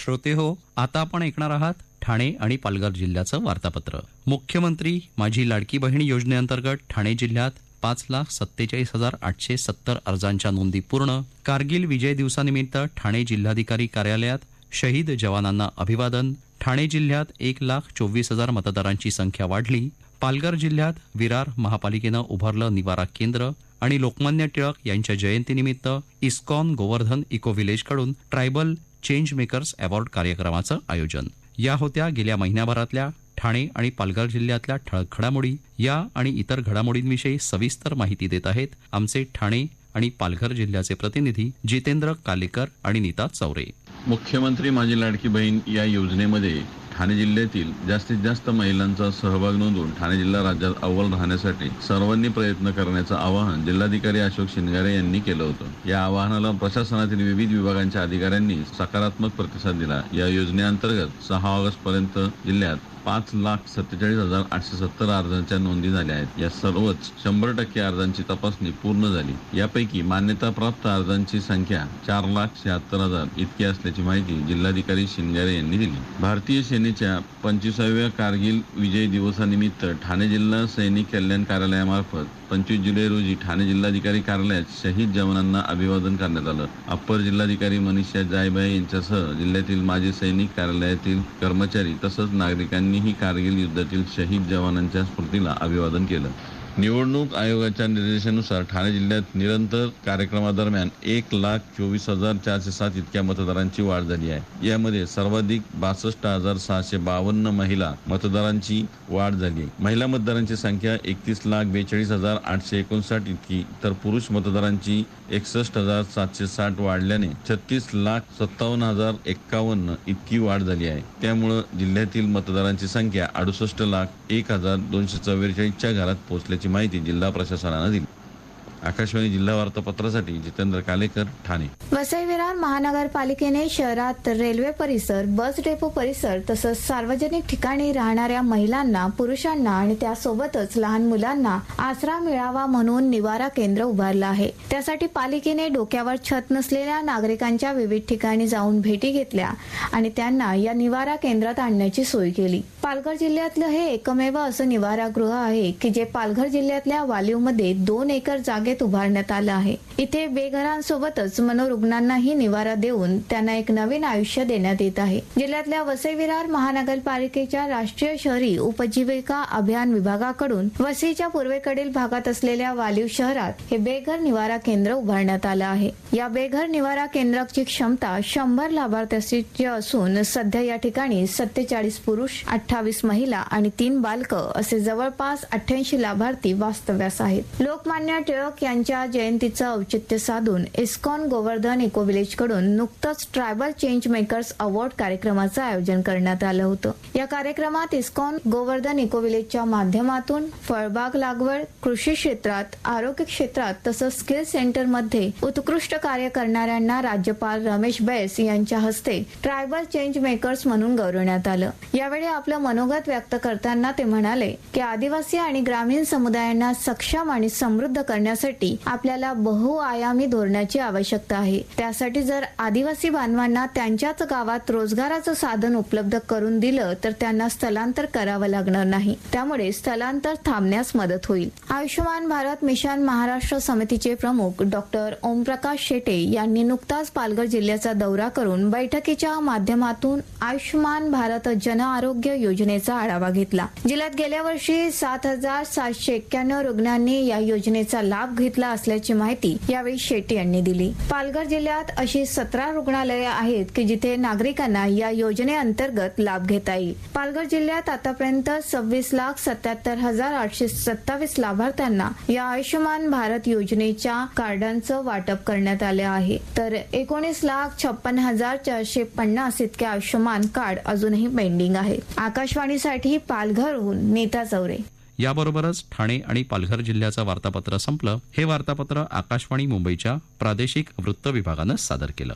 श्रोते हो आता आपण ऐकणार आहात ठाणे आणि पालघर जिल्ह्याचं वार्तापत्र. मुख्यमंत्री माझी लाडकी बहीण योजनेअंतर्गत ठाणे जिल्ह्यात पाच लाख सत्तेचाळीस हजार आठशे सत्तर अर्जांच्या नोंदी पूर्ण. कारगिल विजय दिवसानिमित्त ठाणे जिल्हाधिकारी कार्यालयात शहीद जवानांना अभिवादन. ठाणे जिल्ह्यात एक लाख चोवीस हजार मतदारांची संख्या वाढली. पालघर जिल्ह्यात विरार महापालिकेनं उभारलं निवारा केंद्र आणि लोकमान्य टिळक यांच्या जयंतीनिमित्त इस्कॉन गोवर्धन इको व्हिलेजकडून ट्रायबल चेंज मेकर्स अवॉर्ड कार्यक्रमाचं आयोजन. या होत्या गेल्या महिन्याभरातल्या ठाणे आणि पालघर जिल्ह्यातल्या ठळक घडामोडी. या आणि इतर घडामोडींविषयी सविस्तर माहिती देत आहेत आमचे ठाणे आणि पालघर जिल्ह्याचे प्रतिनिधी जितेंद्र कालेकर आणि नीता चौरे. मुख्यमंत्री माझी लाडकी बहीण या योजनेमध्ये ठाणे जिल्ह्यातील जास्तीत जास्त महिलांचा सहभाग नोंदवून ठाणे जिल्हा राज्यात अव्वल राहण्यासाठी सर्वांनी प्रयत्न करण्याचं आवाहन जिल्हाधिकारी अशोक शिंगारे यांनी केलं होतं. या आवाहनाला प्रशासनातील विविध विभागांच्या अधिकाऱ्यांनी सकारात्मक प्रतिसाद दिला. या योजनेअंतर्गत सहा ऑगस्ट पर्यंत जिल्ह्यात पाच लाख सत्तेचाळीस हजार आठशे सत्तर अर्जांच्या नोंदी झाल्या आहेत. या सर्वच शंभर टक्के अर्जांची तपासणी पूर्ण झाली. यापैकी मान्यताप्राप्त अर्जांची संख्या चार लाख शहात्तर हजार इतकी असल्याची माहिती जिल्हाधिकारी शिंगारे यांनी दिली. भारतीय सेनेच्या पंचवीसाव्या कारगिल विजय दिवसानिमित्त ठाणे जिल्हा सैनिक कल्याण कार्यालयामार्फत पंचवीस जुलै रोजी ठाणे जिल्हाधिकारी कार्यालयात शहीद जवानांना अभिवादन करण्यात आलं. अप्पर जिल्हाधिकारी मनीषा जायबाई यांच्यासह जिल्ह्यातील माजी सैनिक कार्यालयातील कर्मचारी तसंच नागरिकांनी यांनीही कारगिल युद्धातील शहीद जवानांच्या स्मृतीला अभिवादन केलं. निवडणूक आयोगाच्या निर्देशानुसार ठाणे जिल्ह्यात निरंतर कार्यक्रमादरम्यान एक लाख चोवीस हजार चारशे सात इतक्या मतदारांची वाढ झाली आहे. यामध्ये सर्वाधिक बासष्ट हजार सहाशे बावन्न महिला मतदारांची वाढ झाली महिला मतदारांची संख्या एकतीस लाख बेचाळीस हजार आठशे एकोणसाठ इतकी तर पुरुष मतदारांची एकसष्ट हजार सातशे साठ वाढल्याने छत्तीस लाख सत्तावन्न हजार एक्कावन्न इतकी वाढ झाली आहे. त्यामुळं जिल्ह्यातील मतदारांची संख्या अडुसष्ट लाख एक हजार दोनशे चव्वेचाळीसच्या घरात पोहोचल्याची माहिती जिल्हा प्रशासनानं दिली. आकाशवाणी जिल्हा वार्तापत्रासाठी जितेंद्र कालेकर ठाणे. वसई विरार महानगरपालिकेने शहरात रेल्वे परिसर बस डेपो परिसर तसंच सार्वजनिक ठिकाणी राहणाऱ्या महिलांना पुरुषांना आणि त्यासोबतच लहान मुलांना आसरा मिळावा म्हणून निवारा केंद्र उभारलं आहे. त्यासाठी पालिकेने डोक्यावर छत नसलेल्या नागरिकांच्या विविध ठिकाणी जाऊन भेटी घेतल्या आणि त्यांना या निवारा केंद्रात आणण्याची सोय केली. पालघर जिल्ह्यातलं हे एकमेव असं निवारागृह आहे की जे पालघर जिल्ह्यातल्या वालीवमध्ये दोन एकर जागेत उभारण्यात आलं आहे. इथे बेघरांसोबतच मनोरुग्णांनाही निवारा देऊन त्यांना एक नवीन आयुष्य देण्यात येत आहे. जिल्ह्यातल्या वसई विरार महानगरपालिकेच्या राष्ट्रीय शहरी उपजीविका अभियान विभागाकडून वसईच्या पूर्वेकडील भागात असलेल्या वालीव शहरात हे बेघर निवारा केंद्र उभारण्यात आलं आहे. या बेघर निवारा केंद्राची क्षमता शंभर लाभार्थ्यांची असून सध्या या ठिकाणी सत्तेचाळीस पुरुष अठ्ठावीस महिला आणि तीन बालक असे जवळपास अठ्ठ्याऐंशी लाभार्थी वास्तव्यास आहेत. लोकमान्य टिळक यांच्या जयंतीचं औचित्य साधून इस्कॉन गोवर्धन इको कडून नुकतंच ट्रायबल चेंज मेकर्स अवॉर्ड कार्यक्रमाचं आयोजन करण्यात आलं होतं. या कार्यक्रमात इस्कॉन गोवर्धन इको विलेजच्या माध्यमातून फळबाग लागवड कृषी क्षेत्रात आरोग्य क्षेत्रात तसंच स्किल सेंटरमध्ये उत्कृष्ट कार्य करणाऱ्यांना राज्यपाल रमेश बैस यांच्या हस्ते ट्रायबल चेंज मेकर्स म्हणून गौरवण्यात आलं. यावेळी आपलं मनोगत व्यक्त करताना ते म्हणाले की आदिवासी आणि ग्रामीण समुदायांना सक्षम आणि समृद्ध करण्यासाठी करण्यासाठी आपल्याला बहुआयामी धोरणाची आवश्यकता आहे. त्यासाठी जर आदिवासी बांधवांना त्यांच्याच गावात रोजगाराचं साधन उपलब्ध करून दिलं तर त्यांना स्थलांतर करावं लागणार नाही. त्यामुळे स्थलांतर थांबण्यास मदत होईल. आयुष्यमान भारत मिशन महाराष्ट्र समितीचे प्रमुख डॉक्टर ओमप्रकाश शेटे यांनी नुकताच पालघर जिल्ह्याचा दौरा करून बैठकीच्या माध्यमातून आयुष्यमान भारत जन आरोग्य योजनेचा आढावा घेतला. जिल्ह्यात गेल्या वर्षी सात हजार सातशे एक्क्याण्णव रुग्णांनी या योजनेचा लाभ घेतला असल्याची माहिती यावेळी शेट्टी यांनी दिली. पालघर जिल्ह्यात अशी सतरा रुग्णालये आहेत की जिथे नागरिकांना या योजनेअंतर्गत लाभ घेता येईल. पालघर जिल्ह्यात आतापर्यंत सव्वीस लाख सत्याहत्तर हजार आठशे सत्तावीस लाभार्थ्यांना या आयुष्यमान भारत योजनेच्या कार्डांचं वाटप करण्यात आले आहे. तर एकोणीस लाख छप्पन हजार चारशे पन्नास इतके आयुष्यमान कार्ड अजूनही पेंडिंग आहे आकाशवाणीसाठी पालघरहून नीता चौरे. याबरोबरच ठाणे आणि पालघर जिल्ह्याचं वार्तापत्र संपलं. हे वार्तापत्र आकाशवाणी मुंबईच्या प्रादेशिक वृत्त विभागानं सादर केलं.